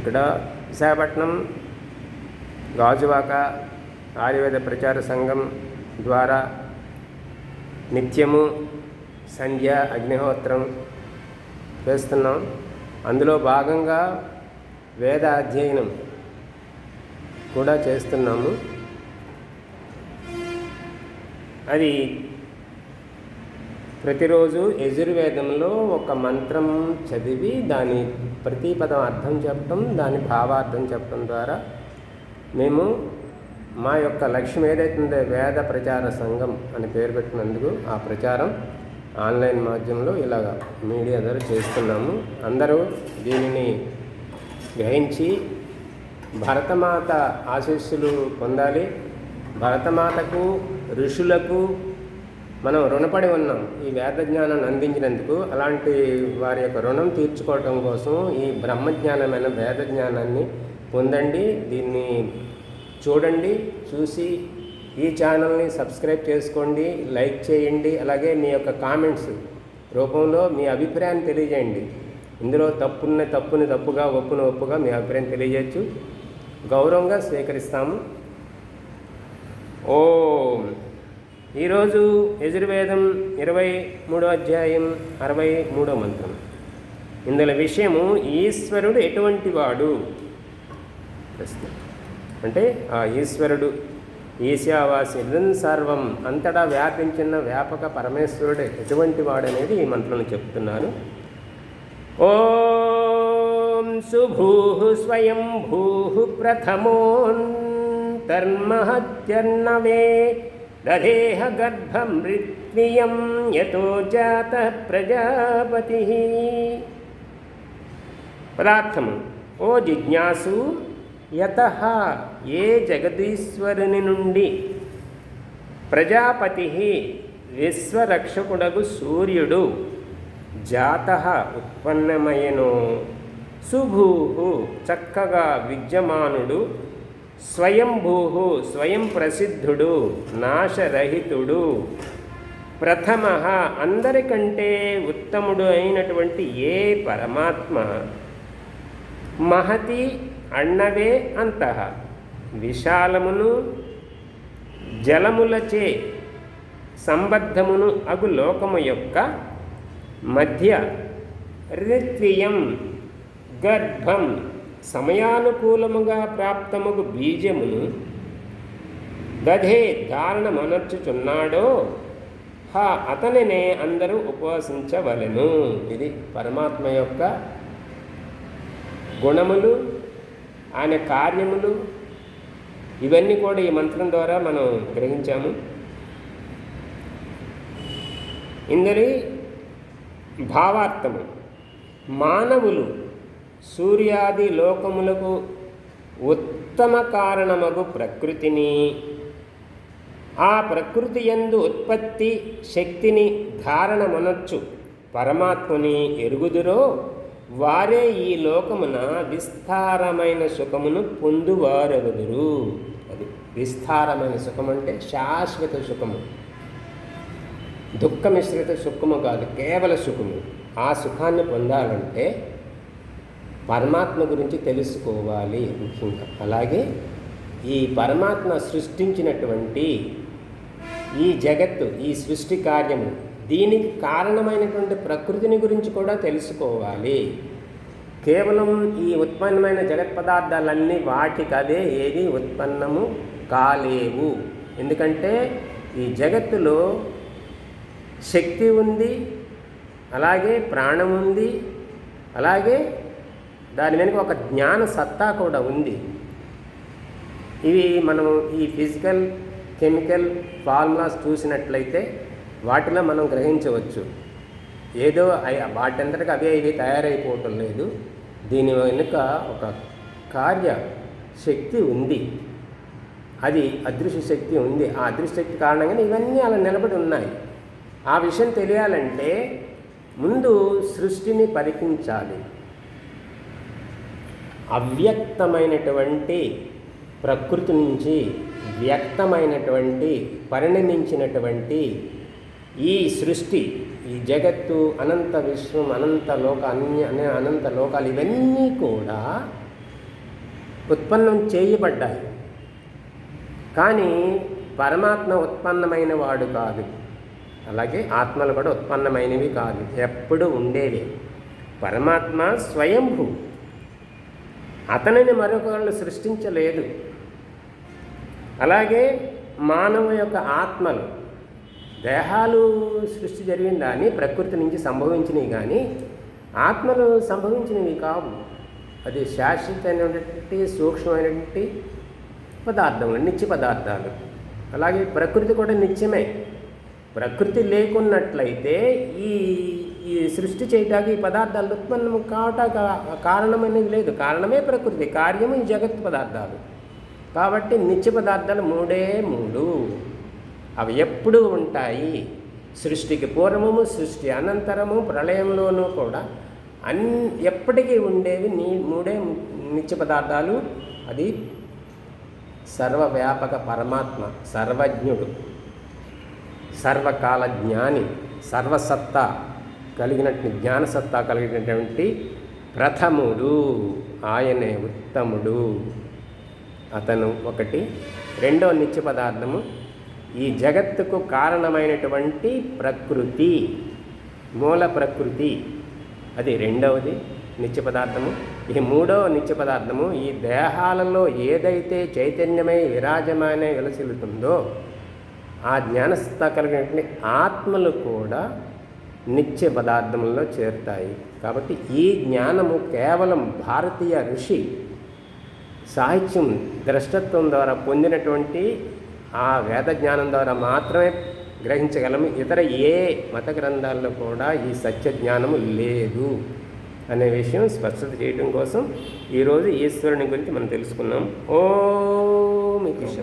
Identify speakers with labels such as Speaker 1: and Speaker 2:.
Speaker 1: ఇక్కడ విశాఖపట్నం గాజువాక ఆయుర్వేద ప్రచార సంఘం ద్వారా నిత్యము సంధ్య అగ్నిహోత్రం చేస్తున్నాం అందులో భాగంగా వేద అధ్యయనం కూడా చేస్తున్నాము. అది ప్రతిరోజు యజుర్వేదంలో ఒక మంత్రం చదివి దాని ప్రతి పదం అర్థం చెప్పడం దాని భావార్థం చెప్పడం ద్వారా మేము మా యొక్క లక్ష్యం ఏదైతుందో వేద ప్రచార సంఘం అని పేరు పెట్టినందుకు ఆ ప్రచారం ఆన్లైన్ మాధ్యమంలో ఇలాగ మీడియా ద్వారా చేస్తున్నాము. అందరూ దీనిని గ్రహించి భరతమాత ఆశీస్సులు పొందాలి. భరతమాతకు ఋషులకు మనం రుణపడి ఉన్నాం. ఈ వేద జ్ఞానాన్ని అందించినందుకు అలాంటి వారి యొక్క రుణం తీర్చుకోవటం కోసం ఈ బ్రహ్మజ్ఞానమైన వేద జ్ఞానాన్ని పొందండి. దీన్ని చూడండి చూసి ఈ ఛానల్ని సబ్స్క్రైబ్ చేసుకోండి లైక్ చేయండి అలాగే మీ యొక్క కామెంట్స్ రూపంలో మీ అభిప్రాయాన్ని తెలియజేయండి. ఇందులో తప్పున్న తప్పుని తప్పుగా ఒప్పున ఒప్పుగా మీ అభిప్రాయం తెలియజేయచ్చు. గౌరవంగా స్వీకరిస్తాము. ఓం. ఈరోజు యజుర్వేదం ఇరవై మూడో అధ్యాయం అరవై మూడో మంత్రం. ఇందులో విషయము ఈశ్వరుడు ఎటువంటి వాడు? ప్రశ్న. అంటే ఆ ఈశ్వరుడు ఈశావాసి సర్వం అంతటా వ్యాపించిన వ్యాపక పరమేశ్వరుడు ఎటువంటి వాడనేది ఈ మంత్రం చెప్తున్నాను. ఓం సుభూ స్వయం భూ ప్రథమోन्तర్మహత్యర్ణవే దధేహ గర్భం ఋత్వియం యతో జాత ప్రజాపతి. పదార్థము ఓ జిజ్ఞాసు యత ఏ జగదీశ్వరుని నుండి? ప్రజాపతి విశ్వరక్షకుడగు సూర్యుడు జాత ఉత్పన్నమయను. సుభూ చక్కగా విద్యమానుడు స్వయంభూ స్వయం ప్రసిద్ధుడు నాశరహితుడు. ప్రథమ అందరికంటే ఉత్తముడు అయినటువంటి ఏ పరమాత్మ? మహతి అన్నవే అంతః. విశాలమును జలములచే సంబద్ధమును అగు లోకము యొక్క మధ్య రిత్వియం గర్భం. సమయానుకూలముగా ప్రాప్తముగు బీజమును దధే ధారణమనర్చుచున్నాడో హా అతనినే అందరూ ఉపవసించవలను. ఇది పరమాత్మ యొక్క గుణములు ఆయన కార్యములు. ఇవన్నీ కూడా ఈ మంత్రం ద్వారా మనం గ్రహించాము. ఇందరి భావార్థము మానవులు సూర్యాది లోకములకు ఉత్తమ కారణమగు ప్రకృతిని. ఆ ప్రకృతి యందు ఉత్పత్తి శక్తిని ధారణమనొచ్చు. పరమాత్మని ఎరుగుదురో వారే ఈ లోకమున విస్తారమైన సుఖమును పొందువారెవదురు అది విస్తారమైన సుఖం అంటే శాశ్వత సుఖము. దుఃఖమిశ్రిత సుఖము కాదు కేవల సుఖము. ఆ సుఖాన్ని పొందాలంటే పరమాత్మ గురించి తెలుసుకోవాలి ముఖ్యంగా. అలాగే ఈ పరమాత్మ సృష్టించినటువంటి ఈ జగత్తు ఈ సృష్టి కార్యము దీనికి కారణమైనటువంటి ప్రకృతిని గురించి కూడా తెలుసుకోవాలి. కేవలం ఈ ఉత్పన్నమైన జగత్ పదార్థాలన్నీ వాటికి అదే ఏది ఉత్పన్నము కాలేవు. ఎందుకంటే ఈ జగత్తులో శక్తి ఉంది అలాగే ప్రాణం ఉంది అలాగే దాని వెనుక ఒక జ్ఞాన సత్తా కూడా ఉంది. ఇవి మనం ఈ ఫిజికల్ కెమికల్ ఫార్ములాస్ చూసినట్లయితే వాటిలో మనం గ్రహించవచ్చు. ఏదో వాటంతటికి అవే ఇవి తయారైపోవటం లేదు. దీని వెనుక ఒక కార్య శక్తి ఉంది. అది అదృశ్య శక్తి ఉంది. ఆ అదృశ్య శక్తి కారణంగానే ఇవన్నీ అలా నిలబడి ఉన్నాయి. ఆ విషయం తెలియాలంటే ముందు సృష్టిని పరికించాలి అవ్యక్తమైనటువంటి ప్రకృతి నుంచి వ్యక్తమైనటువంటి పరిణమించినటువంటి ఈ సృష్టి ఈ జగత్తు అనంత విశ్వం అనంత లోక అన్ని అనే అనంత లోకాలు ఇవన్నీ కూడా ఉత్పన్నం చేయబడ్డాయి. కానీ పరమాత్మ ఉత్పన్నమైన వాడు కాదు. అలాగే ఆత్మలు కూడా ఉత్పన్నమైనవి కాదు. ఎప్పుడు ఉండేవి. పరమాత్మ స్వయంభూ. అతనిని మరొకళ్ళు సృష్టించలేదు. అలాగే మానవ యొక్క ఆత్మలు దేహాలు సృష్టి జరిగిందా అని ప్రకృతి నుంచి సంభవించినవి కానీ ఆత్మలు సంభవించినవి కావు. అది శాశ్వతమైనటువంటి సూక్ష్మమైనటువంటి పదార్థములు నిత్య పదార్థాలు. అలాగే ప్రకృతి కూడా నిత్యమే. ప్రకృతి లేకున్నట్లయితే ఈ ఈ సృష్టి చేయటానికి ఈ పదార్థాలు ఉత్పన్నము కావట కారణమనేది లేదు. కారణమే ప్రకృతి కార్యము ఈ జగత్ పదార్థాలు. కాబట్టి నిత్య పదార్థాలు మూడే మూడు. అవి ఎప్పుడూ ఉంటాయి. సృష్టికి పూర్వము సృష్టి అనంతరము ప్రళయంలోనూ కూడా అన్ ఎప్పటికీ ఉండేవి నీ మూడే నిత్య పదార్థాలు. అది సర్వవ్యాపక పరమాత్మ సర్వజ్ఞుడు సర్వకాల జ్ఞాని సర్వసత్తా కలిగినటువంటి జ్ఞానసత్తా కలిగినటువంటి ప్రథముడు ఆయనే ఉత్తముడు. అతను ఒకటి. రెండో నిత్య పదార్థము ఈ జగత్తుకు కారణమైనటువంటి ప్రకృతి మూల ప్రకృతి. అది రెండవది నిత్య పదార్థము. ఈ మూడవ నిత్య పదార్థము ఈ దేహాలలో ఏదైతే చైతన్యమై విరాజమానే విలసిల్లుతుందో ఆ జ్ఞానస్థ కలిగినటువంటి ఆత్మలు కూడా నిత్య పదార్థములలో చేరుతాయి. కాబట్టి ఈ జ్ఞానము కేవలం భారతీయ ఋషి సాహిత్యం ద్రష్టత్వం ద్వారా పొందినటువంటి ఆ వేద జ్ఞానం ద్వారా మాత్రమే గ్రహించగలము. ఇతర ఏ మత గ్రంథాల్లో కూడా ఈ సత్య జ్ఞానము లేదు అనే విషయం స్పష్టత చేయడం కోసం ఈరోజు ఈశ్వరుని గురించి మనం తెలుసుకున్నాం. ఓ కృష్ణ.